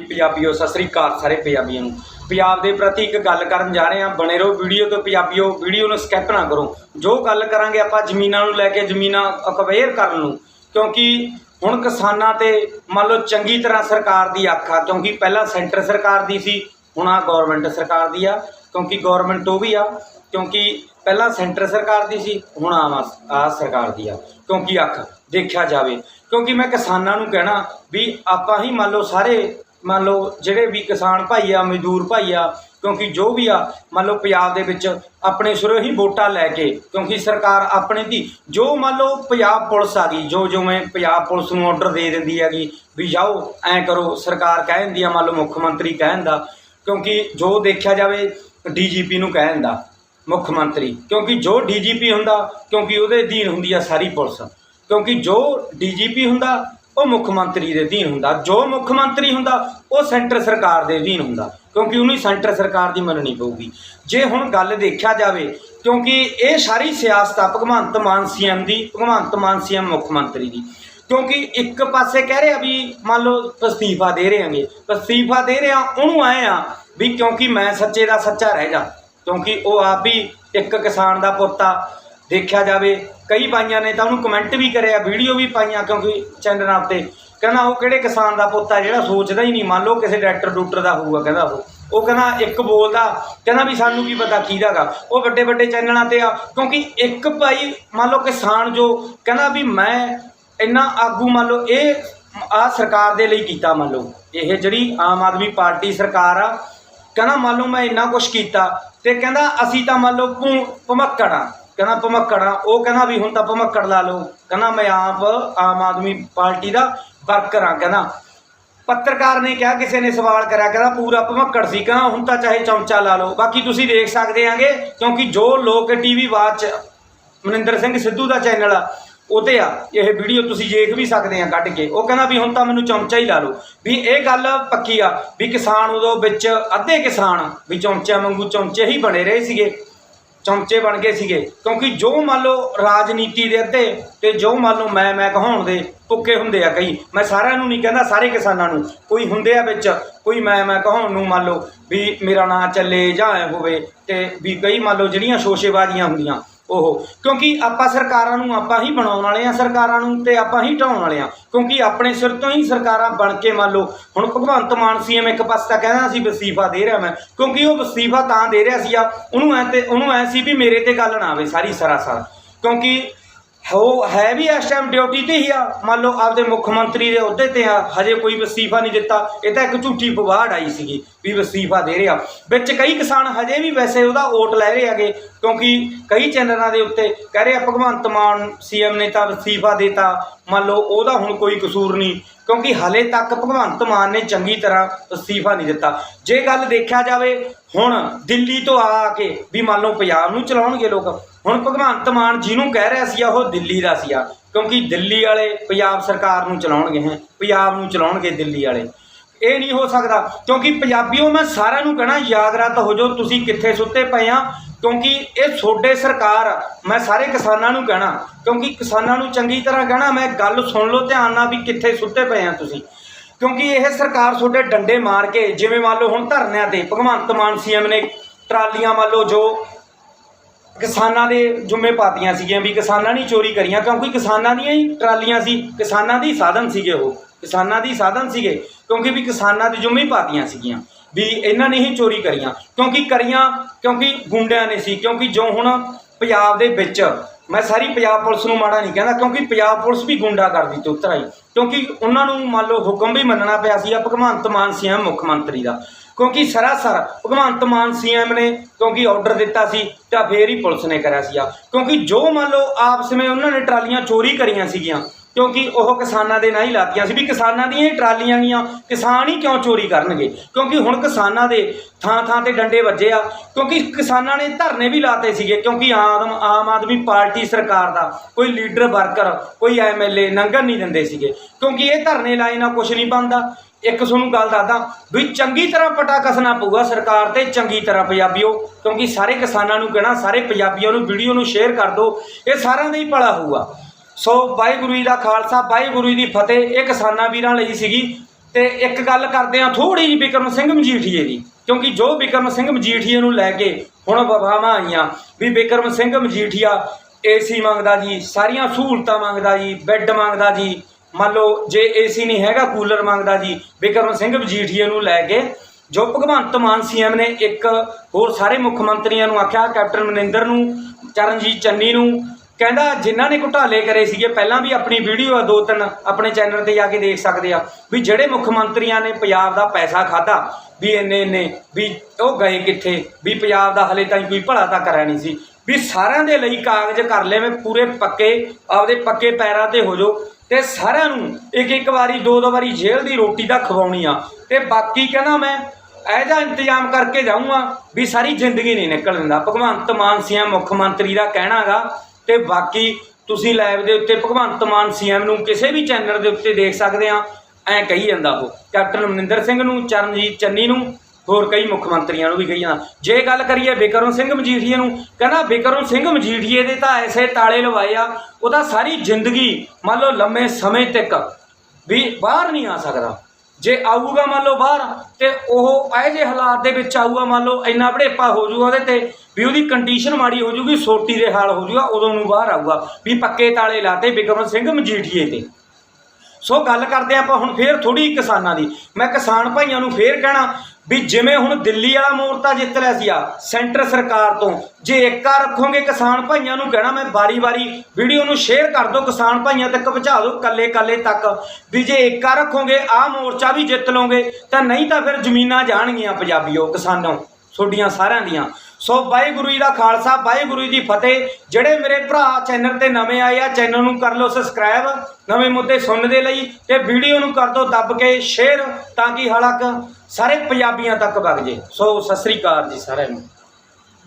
ਪੰਜਾਬੀਓ, ਸਤਿ ਸ੍ਰੀ ਅਕਾਲ ਸਾਰੇ ਪੰਜਾਬੀਆਂ ਨੂੰ। ਪੰਜਾਬ ਦੇ ਪ੍ਰਤੀ ਇੱਕ ਗੱਲ ਕਰਨ ਜਾ ਰਹੇ ਹਾਂ, ਬਣੇ ਰਹੋ ਵੀਡੀਓ ਤੋਂ ਪੰਜਾਬੀਓ, ਵੀਡੀਓ ਨੂੰ ਸਕਿਪ ਨਾ ਕਰੋ। ਜੋ ਗੱਲ ਕਰਾਂਗੇ ਆਪਾਂ ਜ਼ਮੀਨਾਂ ਨੂੰ ਲੈ ਕੇ ਜ਼ਮੀਨਾਂ ਅਕਵੇਅਰ ਕਰਨ ਨੂੰ, ਕਿਉਂਕਿ ਹੁਣ ਕਿਸਾਨਾਂ ਤੇ ਮੰਨ ਲਓ ਚੰਗੀ ਤਰ੍ਹਾਂ ਸਰਕਾਰ ਦੀ ਅੱਖ ਆ, ਕਿਉਂਕਿ ਪਹਿਲਾਂ ਸੈਂਟਰ ਸਰਕਾਰ ਦੀ ਸੀ, ਹੁਣ ਆ ਗਵਰਨਮੈਂਟ ਸਰਕਾਰ ਦੀ ਆ, ਕਿਉਂਕਿ ਗਵਰਨਮੈਂਟ ਉਹ ਵੀ ਆ, ਕਿਉਂਕਿ ਪਹਿਲਾਂ ਸੈਂਟਰ ਸਰਕਾਰ ਦੀ ਸੀ, ਹੁਣ ਆਮ ਆ ਸਰਕਾਰ ਦੀ ਆ, ਕਿਉਂਕਿ ਅੱਖ ਦੇਖਿਆ ਜਾਵੇ। ਕਿਉਂਕਿ ਮੈਂ ਕਿਸਾਨਾਂ ਨੂੰ ਕਹਿਣਾ ਵੀ ਆਪਾਂ ਹੀ ਮੰਨ ਲਓ ਸਾਰੇ ਮੰਨ ਲਓ ਜਿਹੜੇ ਵੀ ਕਿਸਾਨ ਭਾਈ ਆ, ਮਜ਼ਦੂਰ ਭਾਈ ਆ, ਕਿਉਂਕਿ ਜੋ ਵੀ ਆ, ਮੰਨ ਲਓ ਪੰਜਾਬ ਦੇ ਵਿੱਚ ਆਪਣੇ ਸਿਰੋਂ ਹੀ ਵੋਟਾਂ ਲੈ ਕੇ, ਕਿਉਂਕਿ ਸਰਕਾਰ ਆਪਣੇ ਦੀ, ਜੋ ਮੰਨ ਲਓ ਪੰਜਾਬ ਪੁਲਿਸ ਆ ਗਈ, ਜੋ ਜਿਵੇਂ ਪੰਜਾਬ ਪੁਲਿਸ ਨੂੰ ਆਰਡਰ ਦੇ ਦਿੰਦੀ ਹੈਗੀ ਵੀ ਜਾਓ, ਐਂ ਕਰੋ, ਸਰਕਾਰ ਕਹਿ ਦਿੰਦੀ ਆ, ਮੰਨ ਲਓ ਮੁੱਖ ਮੰਤਰੀ ਕਹਿ ਦਿੰਦਾ, ਕਿਉਂਕਿ ਜੋ ਦੇਖਿਆ ਜਾਵੇ ਡੀਜੀਪੀ ਨੂੰ ਕਹਿ ਦਿੰਦਾ, ਮੁੱਖ ਮੰਤਰੀ, ਕਿਉਂਕਿ ਜੋ ਡੀਜੀਪੀ ਹੁੰਦਾ, ਕਿਉਂਕਿ ਉਹਦੇ ਅਧੀਨ ਹੁੰਦੀ ਆ ਸਾਰੀ ਪੁਲਿਸ, ਕਿਉਂਕਿ ਜੋ ਡੀਜੀਪੀ ਹੁੰਦਾ ਉਹ ਮੁੱਖ ਮੰਤਰੀ ਦੇ ਅਧੀਨ ਹੁੰਦਾ। ਜੋ ਮੁੱਖ ਮੰਤਰੀ ਹੁੰਦਾ, ਉਹ ਸੈਂਟਰ ਸਰਕਾਰ ਦੇ ਅਧੀਨ ਹੁੰਦਾ, ਕਿਉਂਕਿ ਉਹਨੂੰ ਸੈਂਟਰ ਸਰਕਾਰ ਦੀ ਮੰਨਣੀ ਪਊਗੀ। ਜੇ ਹੁਣ ਗੱਲ ਦੇਖਿਆ ਜਾਵੇ, ਕਿਉਂਕਿ ਇਹ ਸਾਰੀ ਸਿਆਸਤ ਆ ਭਗਵੰਤ ਮਾਨ ਸੀਐਮ ਦੀ, ਭਗਵੰਤ ਮਾਨ ਸੀਐਮ ਮੁੱਖ ਮੰਤਰੀ ਦੀ। ਕਿਉਂਕਿ ਇੱਕ ਪਾਸੇ ਕਹਿ ਰਿਹਾ ਵੀ ਮੰਨ ਲਓ ਅਸਤੀਫਾ ਦੇ ਰਹੇ ਆਂਗੇ ਅਸਤੀਫਾ ਦੇ ਰਿਹਾ, ਉਹਨੂੰ ਆਏ ਆ ਵੀ ਕਿਉਂਕਿ ਮੈਂ ਸੱਚੇ ਦਾ ਸੱਚਾ ਰਹਿ ਜਾ, ਕਿਉਂਕਿ ਉਹ ਆਪ ਵੀ ਇੱਕ ਕਿਸਾਨ ਦਾ ਪੁੱਤ ਆ ਦੇਖਿਆ ਜਾਵੇ, ਕਈ ਭਾਈਆਂ ਨੇ ਤਾਂ ਉਹਨੂੰ ਕਮੈਂਟ ਵੀ ਕਰਿਆ ਵੀਡੀਓ ਵੀ ਪਾਈਆਂ ਕਿਉਂਕਿ ਚੈਨਲਾਂ ਉੱਤੇ ਕਹਿੰਦਾ ਉਹ ਕਿਹੜੇ ਕਿਸਾਨ ਦਾ ਪੁੱਤ ਆ ਜਿਹੜਾ ਸੋਚਦਾ ਹੀ ਨਹੀਂ, ਮੰਨ ਲਓ ਕਿਸੇ ਡਾਇਰੈਕਟਰ ਡੂਟਰ ਦਾ ਹੋਊਗਾ, ਕਹਿੰਦਾ ਉਹ। ਉਹ ਕਹਿੰਦਾ ਇੱਕ ਬੋਲਦਾ, ਕਹਿੰਦਾ ਵੀ ਸਾਨੂੰ ਕੀ ਪਤਾ ਕਿਹਦਾਗਾ ਉਹ ਵੱਡੇ ਵੱਡੇ ਚੈਨਲਾਂ ਤੇ ਆ, ਕਿਉਂਕਿ ਇੱਕ ਭਾਈ, ਮੰਨ ਲਓ ਕਿਸਾਨ ਜੋ, ਕਹਿੰਦਾ ਵੀ ਮੈਂ ਇੰਨਾ ਆਗੂ, ਮੰਨ ਲਓ ਇਹ ਆ ਸਰਕਾਰ ਦੇ ਲਈ ਕੀਤਾ, ਮੰਨ ਲਓ। ਇਹ ਜਿਹੜੀ ਆਮ ਆਦਮੀ ਪਾਰਟੀ ਸਰਕਾਰ ਆ, ਕਹਿੰਦਾ ਮੰਨ ਲਓ ਮੈਂ ਇੰਨਾ ਕੁਛ ਕੀਤਾ। ਤੇ ਕਹਿੰਦਾ ਅਸੀਂ ਤਾਂ ਮੰਨ ਲਓ ਭੂ- ਭਮੱਕੜ ਆ। ਕਹਿੰਦਾ ਭਮੱਕੜ ਆ। ਉਹ ਕਹਿੰਦਾ ਵੀ ਹੁਣ ਤਾਂ ਭਮੱਕੜ ਲਾ ਲਓ। ਕਹਿੰਦਾ ਮੈਂ ਆਪ ਆਮ ਆਦਮੀ ਪਾਰਟੀ ਦਾ ਵਰਕਰ ਆ, ਕਹਿੰਦਾ। ਪੱਤਰਕਾਰ ਨੇ ਕਿਹਾ, ਕਿਸੇ ਨੇ ਸਵਾਲ ਕਰਿਆ, ਕਹਿੰਦਾ ਪੂਰਾ ਭਮੱਕੜ ਸੀ। ਕਹਿੰਦਾ ਹੁਣ ਤਾਂ ਚਾਹੇ ਚਮਚਾ ਲਾ ਲਓ। ਬਾਕੀ ਤੁਸੀਂ ਦੇਖ ਸਕਦੇ ਆਂਗੇ, ਕਿਉਂਕਿ ਜੋ ਲੋਕ ਟੀਵੀ ਬਾਅਦ ਚ, ਮਨਿੰਦਰ ਸਿੰਘ ਸਿੱਧੂ ਦਾ ਚੈਨਲ ਆ ਉਹਤੇ ਆ, ਇਹ ਵੀਡੀਓ ਤੁਸੀਂ ਦੇਖ ਵੀ ਸਕਦੇ ਆ ਕੱਢ ਕੇ। ਉਹ ਕਹਿੰਦਾ ਵੀ ਹੁਣ ਤਾਂ ਮੈਨੂੰ ਚਮਚਾ ਹੀ ਲਾ ਲਓ। ਵੀ ਇਹ ਗੱਲ ਪੱਕੀ ਆ, ਵੀ ਕਿਸਾਨ ਉਦੋਂ ਵਿੱਚ ਅੱਧੇ ਕਿਸਾਨ ਵੀ ਚਮਚਿਆਂ ਵਾਂਗੂ ਚਮਚੇ ਹੀ ਬਣੇ ਰਹੇ ਸੀਗੇ। ਚਮਚੇ ਬਣ ਗਏ ਸੀਗੇ। ਕਿਉਂਕਿ ਜੋ ਮੰਨ ਲਓ ਰਾਜਨੀਤੀ ਦੇ ਅੱਧੇ ਤੇ ਜੋ ਮੰਨ ਲਓ ਮੈਂ ਮੈਂ ਕਹਾਉਣ ਦੇ ਪੁੱਕੇ ਹੁੰਦੇ ਆ ਕਈ, ਮੈਂ ਸਾਰਿਆਂ ਨੂੰ ਨਹੀਂ ਕਹਿੰਦਾ, ਸਾਰੇ ਕਿਸਾਨਾਂ ਨੂੰ। ਕੋਈ ਹੁੰਦੇ ਆ ਵਿੱਚ, ਕੋਈ ਮੈਂ ਮੈਂ ਕਹਾਉਣ ਨੂੰ ਮੰਨ ਲਓ ਵੀ ਮੇਰਾ ਨਾਂ ਚੱਲੇ ਜਾਂ ਐ ਹੋਵੇ ਤੇ ਵੀ ਕਈ ਮੰਨ ਲਓ ਜਿਹੜੀਆਂ ਸ਼ੋਸ਼ੇਬਾਜ਼ੀਆਂ ਹੁੰਦੀਆਂ ਉਹ ਕਿਉਂਕਿ ਆਪਾਂ ਸਰਕਾਰਾਂ ਨੂੰ ਆਪਾਂ ਹੀ ਬਣਾਉਣ ਵਾਲੇ ਆ ਸਰਕਾਰਾਂ ਨੂੰ ਤੇ ਆਪਾਂ ਹੀ ਢਾਉਣ ਵਾਲੇ ਆ ਕਿਉਂਕਿ ਆਪਣੇ ਸਿਰ ਤੋਂ ਹੀ ਸਰਕਾਰਾਂ ਬਣ ਕੇ ਮੰਨ ਲਓ, ਹੁਣ ਭਗਵੰਤ ਮਾਨ ਸੀ ਸੀਐਮ ਇੱਕ ਪਾਸੇ ਤਾਂ ਕਹਿੰਦਾ ਸੀ, ਵਸੀਫਾ ਦੇ ਰਿਹਾ ਮੈਂ। ਕਿਉਂਕਿ ਉਹ ਵਸੀਫਾ ਤਾਂ ਦੇ ਰਿਹਾ ਸੀ ਆ, ਉਹਨੂੰ ਐ ਤੇ ਉਹਨੂੰ ਐ ਸੀ ਵੀ ਮੇਰੇ ਤੇ ਗੱਲ ਨਾ ਆਵੇ ਸਾਰੀ ਸਰਾਸਰ। ਕਿਉਂਕਿ ਉਹ ਹੈ ਵੀ ਇਸ ਟਾਈਮ ਡਿਊਟੀ ਤੇ ਹੀ ਆ। ਮੰਨ ਲਓ ਆਪਦੇ ਮੁੱਖ ਮੰਤਰੀ ਦੇ ਅਹੁਦੇ ਤੇ ਆ, ਹਜੇ ਕੋਈ ਵਸੀਫਾ ਨਹੀਂ ਦਿੱਤਾ। ਇਹ ਤਾਂ ਇੱਕ ਝੂਠੀ ਫਵਾੜ ਆਈ ਸੀਗੀ ਵੀ ਵਸੀਫਾ ਦੇ ਰਿਹਾ। ਵਿੱਚ ਕਈ ਕਿਸਾਨ ਹਜੇ ਵੀ ਵੈਸੇ ਉਹਦਾ ਵੋਟ ਲੈ ਰਹੇ ਹੈਗੇ, ਕਿਉਂਕਿ ਕਈ ਚੈਨਲਾਂ ਦੇ ਉੱਤੇ ਕਹਿ ਰਹੇ ਆ, ਭਗਵੰਤ ਮਾਨ ਸੀਐਮ ਨੇ ਤਾਂ ਵਸੀਫਾ ਦਿੱਤਾ। ਮੰਨ ਲਓ ਉਹਦਾ ਹੁਣ ਕੋਈ ਕਸੂਰ ਨਹੀਂ। ਕਿਉਂਕਿ ਹਾਲੇ ਤੱਕ ਭਗਵੰਤ ਮਾਨ ਨੇ ਚੰਗੀ ਤਰ੍ਹਾਂ ਅਸਤੀਫਾ ਨਹੀਂ ਦਿੱਤਾ। ਜੇ ਗੱਲ ਦੇਖਿਆ ਜਾਵੇ, ਹੁਣ ਦਿੱਲੀ ਤੋਂ ਆ ਕੇ ਵੀ ਮੰਨ ਲਓ ਪੰਜਾਬ ਨੂੰ ਚਲਾਉਣਗੇ ਲੋਕ, ਹੁਣ ਭਗਵੰਤ ਮਾਨ ਜਿਹਨੂੰ ਕਹਿ ਰਿਹਾ ਸੀ, ਉਹ ਦਿੱਲੀ ਦਾ ਸੀਆ ਕਿਉਂਕਿ ਦਿੱਲੀ ਵਾਲੇ ਪੰਜਾਬ ਸਰਕਾਰ ਨੂੰ ਚਲਾਉਣਗੇ ਹੈ, ਪੰਜਾਬ ਨੂੰ ਚਲਾਉਣਗੇ ਦਿੱਲੀ ਵਾਲੇ। ਇਹ ਨਹੀਂ ਹੋ ਸਕਦਾ, ਕਿਉਂਕਿ ਪੰਜਾਬੀਓ, ਮੈਂ ਸਾਰਿਆਂ ਨੂੰ ਕਹਿਣਾ ਯਾਦ ਰੱਤ ਹੋ ਜਾਓ, ਤੁਸੀਂ ਕਿੱਥੇ ਸੁੱਤੇ ਪਏ ਆ ਕਿਉਂਕਿ ਇਹ ਛੋਡੇ ਸਰਕਾਰ, ਮੈਂ ਸਾਰੇ ਕਿਸਾਨਾਂ ਨੂੰ ਕਹਿਣਾ, ਕਿਉਂਕਿ ਕਿਸਾਨਾਂ ਨੂੰ ਚੰਗੀ ਤਰ੍ਹਾਂ ਕਹਿਣਾ, ਮੈਂ ਗੱਲ ਸੁਣ ਲਓ ਧਿਆਨ ਨਾਲ ਵੀ ਕਿੱਥੇ ਸੁੱਤੇ ਪਏ ਆ ਤੁਸੀਂ। ਕਿਉਂਕਿ ਇਹ ਸਰਕਾਰ ਤੁਹਾਡੇ ਡੰਡੇ ਮਾਰ ਕੇ, ਜਿਵੇਂ ਮੰਨ ਲਓ ਹੁਣ ਧਰਨਿਆਂ ਤੇ, ਭਗਵੰਤ ਮਾਨ ਸੀਐਮ ਨੇ ਟਰਾਲੀਆਂ ਮੰਨ ਲਓ ਜੋ ਕਿਸਾਨਾਂ ਦੇ ਜੁੰਮੇ ਪਾਤੀਆਂ ਸੀਗੀਆਂ ਵੀ ਕਿਸਾਨਾਂ ਨੇ ਚੋਰੀ ਕਰੀਆਂ, ਕਿਉਂਕਿ ਕਿਸਾਨਾਂ ਦੀਆਂ ਹੀ ਟਰਾਲੀਆਂ ਸੀ, ਕਿਸਾਨਾਂ ਦੀ ਸਾਧਨ ਸੀਗੇ ਉਹ, ਕਿਸਾਨਾਂ ਦੀ ਸਾਧਨ ਸੀਗੇ, ਕਿਉਂਕਿ ਵੀ ਕਿਸਾਨਾਂ ਦੇ ਜੁੰਮੇ ਹੀ ਪਾਤੀਆਂ ਸੀਗੀਆਂ। ਵੀ ਇਹਨਾਂ ਨੇ ਹੀ ਚੋਰੀ ਕਰੀਆਂ। ਕਿਉਂਕਿ ਕਰੀਆਂ, ਕਿਉਂਕਿ ਗੁੰਡਿਆਂ ਨੇ ਸੀ, ਕਿਉਂਕਿ ਜੋ ਹੁਣ ਪੰਜਾਬ ਦੇ ਵਿੱਚ, ਮੈਂ ਸਾਰੀ ਪੰਜਾਬ ਪੁਲਿਸ ਨੂੰ ਮਾੜਾ ਨਹੀਂ ਕਹਿੰਦਾ, ਕਿਉਂਕਿ ਪੰਜਾਬ ਪੁਲਿਸ ਵੀ ਗੁੰਡਾ ਕਰਦੀ ਤੇ ਉਤਰ ਕਿਉਂਕਿ ਉਹਨਾਂ ਨੂੰ ਮੰਨ ਲਓ ਹੁਕਮ ਵੀ ਮੰਨਣਾ ਪਿਆ ਸੀ, ਆ ਭਗਵੰਤ ਮਾਨ ਸੀਐਮ ਮੁੱਖ ਮੰਤਰੀ ਦਾ। ਕਿਉਂਕਿ ਸਰਾਸਰ ਭਗਵੰਤ ਮਾਨ ਸੀਐਮ ਨੇ ਕਿਉਂਕਿ ਆਰਡਰ ਦਿੱਤਾ ਸੀ, ਤਾਂ ਫੇਰ ਹੀ ਪੁਲਿਸ ਨੇ ਕਰਿਆ ਸੀਗਾ ਕਿਉਂਕਿ ਜੋ ਮੰਨ ਲਓ ਆਪਸ ਵਿੱਚ ਉਹਨਾਂ ਨੇ ਟਰਾਲੀਆਂ ਚੋਰੀ ਕਰੀਆਂ ਸੀਗੀਆਂ ਕਿਉਂਕਿ ਉਹ ਕਿਸਾਨਾਂ ਦੇ ਨਾਲ ਹੀ ਲਾਤੀਆਂ ਸੀ ਵੀ ਕਿਸਾਨਾਂ ਦੀਆਂ ਹੀ ਟਰਾਲੀਆਂ ਗਈਆਂ, ਕਿਸਾਨ ਹੀ ਕਿਉਂ ਚੋਰੀ ਕਰਨਗੇ? ਕਿਉਂਕਿ ਹੁਣ ਕਿਸਾਨਾਂ ਦੇ ਥਾਂ ਥਾਂ ਤੇ ਡੰਡੇ ਵੱਜੇ ਆ, ਕਿਉਂਕਿ ਕਿਸਾਨਾਂ ਨੇ ਧਰਨੇ ਵੀ ਲਾਤੇ ਸੀਗੇ, ਕਿਉਂਕਿ ਆਮ ਆਮ ਆਦਮੀ ਪਾਰਟੀ ਸਰਕਾਰ ਦਾ ਕੋਈ ਲੀਡਰ, ਵਰਕਰ, ਕੋਈ ਐਮਐਲਏ ਨੰਗਰ ਨਹੀਂ ਦਿੰਦੇ ਸੀਗੇ। ਕਿਉਂਕਿ ਇਹ ਧਰਨੇ ਲਾਏ ਨਾਲ ਕੁਝ ਨਹੀਂ ਬਣਦਾ। ਇੱਕ ਤੁਹਾਨੂੰ ਗੱਲ ਦੱਸਦਾ ਵੀ ਚੰਗੀ ਤਰ੍ਹਾਂ ਪਟਾ ਕਸਣਾ ਪਊਗਾ ਸਰਕਾਰ ਤੇ, ਚੰਗੀ ਤਰ੍ਹਾਂ ਪੰਜਾਬੀਓ, ਕਿਉਂਕਿ ਸਾਰੇ ਕਿਸਾਨਾਂ ਨੂੰ ਕਹਿਣਾ, ਸਾਰੇ ਪੰਜਾਬੀਆਂ ਨੂੰ, ਵੀਡੀਓ ਨੂੰ ਸ਼ੇਅਰ ਕਰ ਦਿਓ, ਇਹ ਸਾਰਿਆਂ ਦਾ ਹੀ ਭਲਾ ਹੋਊਗਾ। ਸੋ ਵਾਹਿਗੁਰੂ ਜੀ ਦਾ ਖਾਲਸਾ, ਵਾਹਿਗੁਰੂ ਜੀ ਦੀ ਫਤਿਹ। ਇਹ ਕਿਸਾਨਾਂ ਵੀਰਾਂ ਲਈ ਸੀਗੀ। ਤੇ ਇੱਕ ਗੱਲ ਕਰਦੇ ਆ ਥੋੜੀ ਜਿਹੀ ਬਿਕਰਮ ਸਿੰਘ ਮਜੀਠੀਏ ਦੀ। ਕਿਉਂਕਿ ਜੋ ਬਿਕਰਮ ਸਿੰਘ ਮਜੀਠੀਏ ਨੂੰ ਲੈ ਕੇ ਹੁਣ ਵਬਾਵਾਂ ਆਈਆਂ, ਵੀ ਬਿਕਰਮ ਸਿੰਘ ਮਜੀਠੀਆ ਏਸੀ ਮੰਗਦਾ ਜੀ, ਸਾਰੀਆਂ ਸਹੂਲਤਾਂ ਮੰਗਦਾ ਜੀ, ਬੈੱਡ ਮੰਗਦਾ ਜੀ। ਮੰਨ ਲਓ, ਜੇ ਏਸੀ ਨਹੀਂ ਹੈਗਾ, ਕੂਲਰ ਮੰਗਦਾ ਜੀ ਬਿਕਰਮ ਸਿੰਘ ਮਜੀਠੀਏ ਨੂੰ ਲੈ ਕੇ। ਜੋ ਭਗਵੰਤ ਮਾਨ ਸੀਐਮ ਨੇ ਇੱਕ ਹੋਰ ਸਾਰੇ ਮੁੱਖ ਮੰਤਰੀਆਂ ਨੂੰ ਆਖਿਆ, ਕੈਪਟਨ ਮਨਿੰਦਰ ਨੂੰ, ਚਰਨਜੀਤ ਚੰਨੀ ਨੂੰ ਕਹਿੰਦਾ ਜਿਨ੍ਹਾਂ ਨੇ ਘੁਟਾਲੇ ਕਰੇ ਸੀਗੇ, ਪਹਿਲਾਂ ਵੀ ਆਪਣੀ ਵੀਡੀਓ ਆ ਦੋ ਤਿੰਨ ਆਪਣੇ ਚੈਨਲ ਤੇ ਜਾ ਕੇ ਦੇਖ ਸਕਦੇ ਆ, ਵੀ ਜਿਹੜੇ ਮੁੱਖ ਮੰਤਰੀਆਂ ਨੇ ਪੰਜਾਬ ਦਾ ਪੈਸਾ ਖਾਦਾ ਵੀ ਇੰਨੇ ਇੰਨੇ, ਵੀ ਉਹ ਗਏ ਕਿੱਥੇ, ਵੀ ਪੰਜਾਬ ਦਾ ਹਲੇ ਤਾਈਂ ਕੋਈ ਭਲਾ ਤਾਂ ਕਰਿਆ ਨਹੀਂ ਸੀ। ਵੀ ਸਾਰਿਆਂ ਦੇ ਲਈ ਕਾਗਜ਼ ਕਰ ਲੈਵੇਂ ਪੂਰੇ ਪੱਕੇ, ਆਪਦੇ ਪੱਕੇ ਪੈਰਾਂ ਤੇ ਹੋ ਜਾਓ। ਤੇ ਸਾਰਿਆਂ ਨੂੰ ਇੱਕ ਇੱਕ ਵਾਰੀ, ਦੋ ਦੋ ਵਾਰੀ ਜੇਲ੍ਹ ਦੀ ਰੋਟੀ ਤਾਂ ਖਵਾਉਣੀ ਆ। ਤੇ ਬਾਕੀ ਕਹਿੰਦਾ ਮੈਂ, ਇਹ ਇੰਤਜ਼ਾਮ ਕਰਕੇ ਜਾਊਂਗਾ ਵੀ ਸਾਰੀ ਜ਼ਿੰਦਗੀ ਨਹੀਂ ਨਿਕਲ ਦਿੰਦਾ। ਭਗਵੰਤ ਮਾਨ ਸੀਐਮ ਮੁੱਖ ਮੰਤਰੀ ਦਾ ਕਹਿਣਾਗਾ ਤੇ ਬਾਕੀ ਤੁਸੀਂ ਲਾਈਵ ਦੇ ਉੱਤੇ ਭਗਵੰਤ ਮਾਨ ਸੀਐਮ ਨੂੰ ਕਿਸੇ ਵੀ ਚੈਨਲ ਦੇ ਉੱਤੇ ਦੇਖ ਸਕਦੇ ਆ, ਐਂ ਕਹੀ ਜਾਂਦਾ ਉਹ, ਕੈਪਟਨ ਅਮਰਿੰਦਰ ਸਿੰਘ ਨੂੰ, ਚਰਨਜੀਤ ਚੰਨੀ ਨੂੰ, ਹੋਰ ਕਈ ਮੁੱਖ ਮੰਤਰੀਆਂ ਨੂੰ ਵੀ ਕਹੀ ਜਾਂਦਾ। ਜੇ ਗੱਲ ਕਰੀਏ ਬਿਕਰਮ ਸਿੰਘ ਮਜੀਠੀਏ ਨੂੰ, ਕਹਿੰਦਾ ਬਿਕਰਮ ਸਿੰਘ ਮਜੀਠੀਏ ਦੇ ਤਾਂ ਐਸੇ ਤਾਲੇ ਲਵਾਏ ਆ, ਉਹਦਾ ਸਾਰੀ ਜ਼ਿੰਦਗੀ ਮੰਨ ਲਓ ਲੰਮੇ ਸਮੇਂ ਤੱਕ ਵੀ ਬਾਹਰ ਨਹੀਂ ਆ ਸਕਦਾ। ਜੇ ਆਊਗਾ ਮੰਨ ਲਓ ਬਾਹਰ, ਤੇ ਉਹ ਇਹ ਜੇ ਹਾਲਾਤ ਦੇ ਵਿੱਚ ਆਊਗਾ, ਮੰਨ ਲਓ ਇੰਨਾ ਵੜੇਪਾ ਹੋ ਜਾਊਗਾ ਉਹਦੇ ਤੇ, ਵੀ ਉਹਦੀ ਕੰਡੀਸ਼ਨ ਮਾੜੀ ਹੋ ਜਾਊਗੀ, ਸੋਟੀ ਦੇ ਹਾਲ ਹੋ ਜਾਊਗਾ, ਉਦੋਂ ਨੂੰ ਬਾਹਰ ਆਊਗਾ। ਵੀ ਪੱਕੇ ਤਾਲੇ ਲਾਤੇ ਬਿਕਰਮ ਸਿੰਘ ਮਜੀਠੀਏ ਤੇ। ਸੋ ਗੱਲ ਕਰਦੇ ਆਪਾਂ ਹੁਣ ਫੇਰ ਥੋੜੀ ਕਿਸਾਨਾਂ ਦੀ। ਮੈਂ ਕਿਸਾਨ ਭਾਈਆਂ ਨੂੰ ਫੇਰ ਕਹਿਣਾ ਵੀ ਜਿਵੇਂ ਹੁਣ ਦਿੱਲੀ ਵਾਲਾ ਮੋਰਚਾ ਜਿੱਤ ਲਿਆ ਸੀ ਆ, ਸੈਂਟਰ ਸਰਕਾਰ ਤੋਂ, ਜੇ ਏਕਾ ਰੱਖੋਗੇ ਕਿਸਾਨ ਭਾਈਆਂ ਨੂੰ ਕਹਿਣਾ ਮੈਂ ਵਾਰੀ-ਵਾਰੀ, ਵੀਡੀਓ ਨੂੰ ਸ਼ੇਅਰ ਕਰ ਦਿਓ, ਕਿਸਾਨ ਭਾਈਆਂ ਤੱਕ ਪਹੁੰਚਾ ਦਿਓ ਕੱਲੇ-ਕੱਲੇ ਤੱਕ, ਵੀ ਜੇ ਏਕਾ ਰੱਖੋਗੇ, ਆ ਮੋਰਚਾ ਵੀ ਜਿੱਤ ਲਓਗੇ, ਤਾਂ ਨਹੀਂ ਤਾਂ ਫਿਰ ਜ਼ਮੀਨਾਂ ਜਾਣਗੀਆਂ ਪੰਜਾਬੀਓ ਕਿਸਾਨੋਂ, ਤੁਹਾਡੀਆਂ ਸਾਰਿਆਂ ਦੀਆਂ। ਸੋ ਵਾਹਿਗੁਰੂ ਜੀ ਦਾ ਖਾਲਸਾ, ਵਾਹਿਗੁਰੂ ਜੀ ਫਤਿਹ। ਜਿਹੜੇ ਮੇਰੇ ਭਰਾ ਚੈਨਲ ਤੇ ਨਵੇਂ ਆਏ ਆ, ਚੈਨਲ ਨੂੰ ਕਰ ਲਓ ਸਬਸਕ੍ਰਾਈਬ, ਨਵੇਂ ਮੁੱਦੇ ਸੁਣਨ ਦੇ ਲਈ ਤੇ ਵੀਡੀਓ ਨੂੰ ਕਰ ਦਿਓ ਦੱਬ ਕੇ ਸ਼ੇਅਰ ਤਾਂ ਕਿ ਹਲਕ ਸਾਰੇ ਪੰਜਾਬੀਆਂ ਤੱਕ ਵਗ ਜੇ। ਸੋ ਸਤਿ ਸ੍ਰੀ ਅਕਾਲ ਜੀ ਸਾਰਿਆਂ ਨੂੰ।